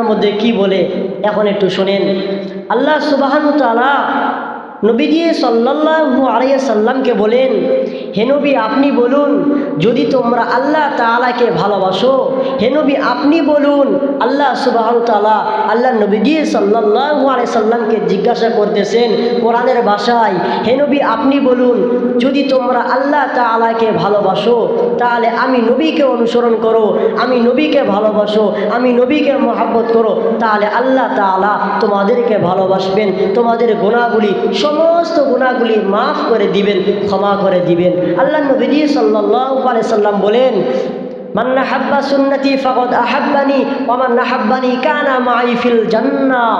মধ্যে কি বলে? এখন একটু শোনেন। আল্লাহ সুবাহ তালা নবীজি সাল্লাল্লাহু আলাইহি সাল্লামকে বলেন, হে নবী, আপনি বলুন, যদি তোমরা আল্লাহ তাআলাকে ভালোবাসো, হে নবী, আপনি বলুন, আল্লাহ সুবাহ তাআলা, আল্লাহ নবীজি সাল্লাল্লাহু আলাইহি সাল্লামকে জিজ্ঞাসা করতেছেন কোরআনের ভাষায়, হে নবী, আপনি বলুন, যদি তোমরা আল্লাহ তাআলাকে ভালোবাসো, তাহলে আমি নবীকে অনুসরণ করো, আমি নবীকে ভালোবাসো, আমি নবীকে মহাব্বত করো, তাহলে আল্লাহ তাআলা তোমাদেরকে ভালোবাসবেন, তোমাদের গুণাগুলি সমস্ত গুণাগুলি মাফ করে দিবেন, ক্ষমা করে দিবেন। আল্লাহ নবীজি আলাইহি সাল্লাম বলেন মান্না হাব্বা সুন্নতি ফাকদ আহাব্বানি ওমান আহাব্বানি কানা মাই ফিল জান্নাহ।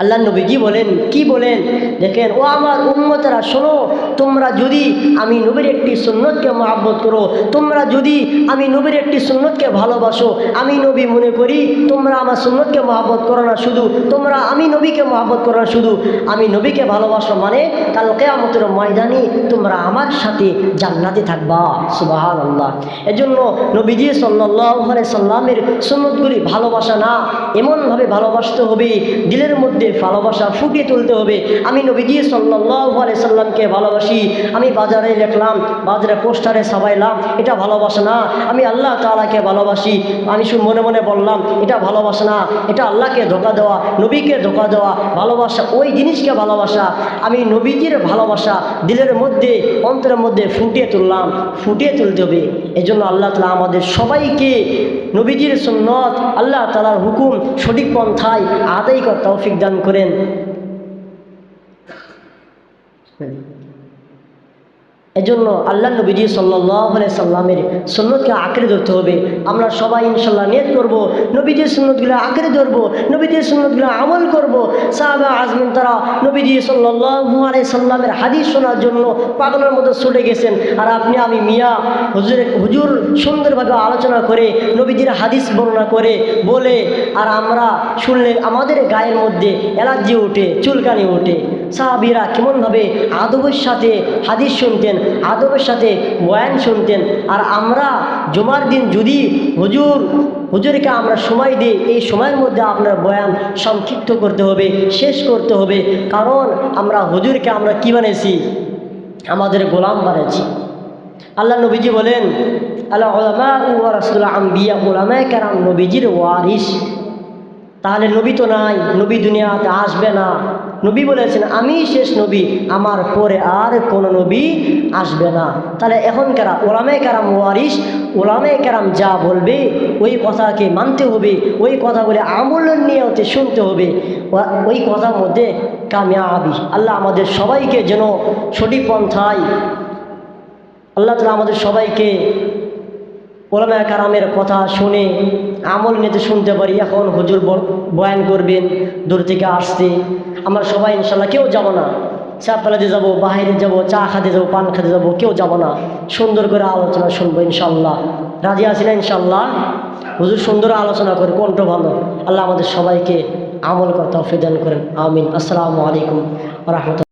আল্লাহ নবীজি বলেন? কি বলেন? দেখেন, ও আমার উম্মতেরা, শোনো, তোমরা যদি আমি নবীর একটি সুন্নতকে মহাব্বত করো, তোমরা যদি আমি নবীর একটি সুন্নতকে ভালোবাসো, আমি নবী মনে করি, তোমরা আমার সুন্নতকে মহাব্বত করো না শুধু, তোমরা আমি নবীকে মহাব্বত করো না শুধু, আমি নবীকে ভালোবাসো মানে কাল কেয়ামতের ময়দানে তোমরা আমার সাথে জান্নাতে থাকবা। সুবাহান আল্লাহ এজন্য নবীজি সাল্লাহ সাল্লামের সুন্নতগুলি ভালোবাসা না, এমনভাবে ভালোবাসতে হবে, দিলের মধ্যে ভালোবাসা ফুটিয়ে তুলতে হবে। আমি নবীজি সাল্লাহ সাল্লামকে ভালোবাসি। আমি বাজারে লিখলাম বাজারে পোস্টারে সাবাইলাম এটা ভালোবাসা না। আমি আল্লাহ তালাকে ভালোবাসি। আমি শুধু মনে মনে বললাম, এটা ভালোবাসা না। এটা আল্লাহকে ধোকা দেওয়া, নবীকে ধোকা দেওয়া, ভালোবাসা, ওই জিনিসকে ভালোবাসা। আমি নবীজির ভালোবাসা দিলের মধ্যে, অন্তরের মধ্যে ফুটিয়ে তুললাম। ফুটিয়ে তুলতে হবে। এজন্য আল্লাহ তালা আমাদের সবাইকে নবীজির সুন্নত, আল্লাহ তালার হুকুম সঠিক পন্থায় আদায় কর তৌফিক দান করেন। এজন্য আল্লাহ নবীজি সাল্লাহ সাল্লামের সুন্নতকে আঁকড়ে ধরতে হবে। আমরা সবাই ইনশাল্লাহ নিয়ত করব, নবীজির সুন্নতগুলো আঁকড়ে ধরবো, নবীজির সুন্নতগুলো আমল করব। সাহাবা আজমিন তারা নবীজি আলাই সাল্লামের হাদিস শোনার জন্য পাগলের মতো ছুটে গেছেন। আর আপনি, আমি, মিয়া, হুজুর হুজুর সুন্দরভাবে আলোচনা করে, নবীজির হাদিস বর্ণনা করে বলে, আর আমরা শুনলে আমাদের গায়ের মধ্যে অ্যালার্জি ওঠে চুলকানি ওঠে সাহাবিরা কেমনভাবে আদবের সাথে হাদিস শুনতেন, আদবের সাথে বয়ান শুনতেন? আর আমরা জমার দিন যদি হুজুর, হুজুরকে আমরা সময় দিই, এই সময়ের মধ্যে আপনার বয়ান সংক্ষিপ্ত করতে হবে, শেষ করতে হবে। কারণ আমরা হুজুরকে আমরা কী বানিয়েছি আমাদের গোলাম বানিয়েছি আল্লাহ নবীজি বলেন আল্লাহ ওলামা ও রসুল্লাহ আম্বিয়া কারাম নবীজির ওয়ারিস তাহলে নবী তো নাই, নবী দুনিয়াতে আসবে না। নবী বলেছেন, আমি শেষ নবী, আমার পরে আর কোনো নবী আসবে না। তাহলে এখনকার ওলামে কারাম ওয়ারিস ওলামে কারাম যা বলবে, ওই কথাকে মানতে হবে, ওই কথাগুলি আমল নিয়ে হতে শুনতে হবে। ওই কথার মধ্যে কামিয়াবি। আল্লাহ আমাদের সবাইকে যেন সঠিক পন্থায়, আল্লাহ তালা আমাদের সবাইকে ওলামা কারামের কথা শুনে আমল নিতে শুনতে পারি, এখন হুজুর বয়ান করবেন, দূর থেকে আসতে আমরা সবাই ইনশাল্লাহ কেউ যাব না। চা পেলাতে যাব বাইরে যাব, চা খাতে যাব, পান খেতে যাব, কেউ যাব না। সুন্দর করে আলোচনা শুনব ইনশাল্লাহ। রাজি আছি না ইনশাল্লাহ? হুজুর সুন্দর আলোচনা করে, কণ্ঠ ভালো। আল্লাহ আমাদের সবাইকে আমল করতে ফেদান করেন। আমিন। আসসালামু আলাইকুম রহমতুল্লাহ।